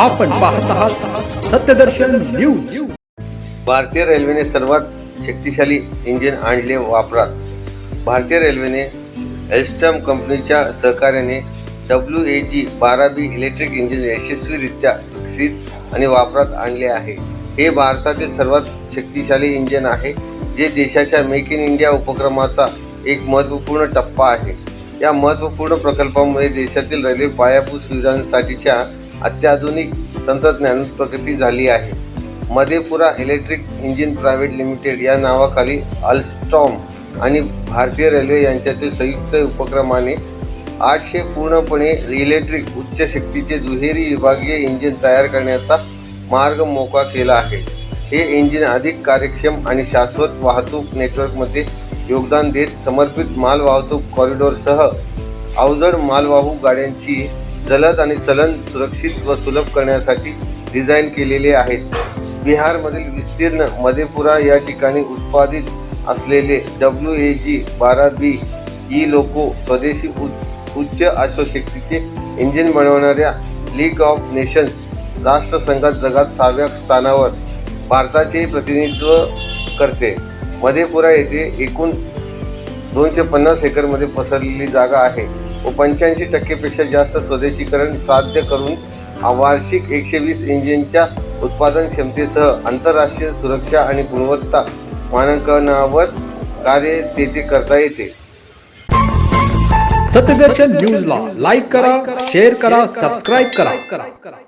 आपण पाहत आहात सत्यदर्शन न्यूज. भारतीय रेल्वेने सर्वात शक्तिशाली इंजिन आणले वापरात. भारतीय रेल्वेने एल्स्टम कंपनीच्या सहकार्याने डब्ल्यू ए जी बारा बी इलेक्ट्रिक इंजिन यशस्वीरित्या विकसित आणि वापरात आणले आहे. हे भारताचे सर्वात शक्तिशाली इंजिन आहे जे देशाच्या मेक इन इंडिया उपक्रमाचा एक महत्त्वपूर्ण टप्पा आहे. या महत्त्वपूर्ण प्रकल्पामुळे देशातील रेल्वे पायाभूत सुविधांसाठीच्या अत्याधुनिक तंत्रज्ञानात प्रगती झाली आहे. Madhepura electric engine private limited या नावाखाली अल्स्टॉम आणि भारतीय रेल्वे यांच्यातील संयुक्त उपक्रमाने आठशे पूर्णपणे इलेक्ट्रिक उच्च शक्तीचे दुहेरी विभागीय इंजिन तयार करण्याचा मार्ग मोकळा केला आहे. हे इंजिन अधिक कार्यक्षम आणि शाश्वत वाहतूक नेटवर्कमध्ये योगदान देत समर्पित मालवाहतूक कॉरिडोरसह कॉरिडॉरसह अवजड मालवाहू गाड्यांची जलद आणि चलन सुरक्षित व सुलभ करण्यासाठी डिझाईन केलेले आहेत. बिहारमधील विस्तीर्ण मधेपुरा या ठिकाणी उत्पादित असलेले डब्ल्यू ए जी बारा बी ई लोको स्वदेशी उच्च उच्च अश्वशक्तीचे इंजिन बनवणाऱ्या लीग ऑफ नेशन्स राष्ट्रसंघात जगात सहाव्या स्थानावर भारताचे प्रतिनिधित्व करते. मधेपुरा येथे एकूण दोनशे पन्नास एकरमध्ये पसरलेली जागा आहे. व पंच्याऐंशी टक्केपेक्षा जास्त स्वदेशीकरण साध्य करून वार्षिक एकशे वीस इंजिनच्या उत्पादन क्षमतेसह आंतरराष्ट्रीय सुरक्षा आणि गुणवत्ता मानांकनावर कार्य तेथे करता येते. सत्यदर्शन न्यूजला लाईक करा शेअर करा सबस्क्राईब करा.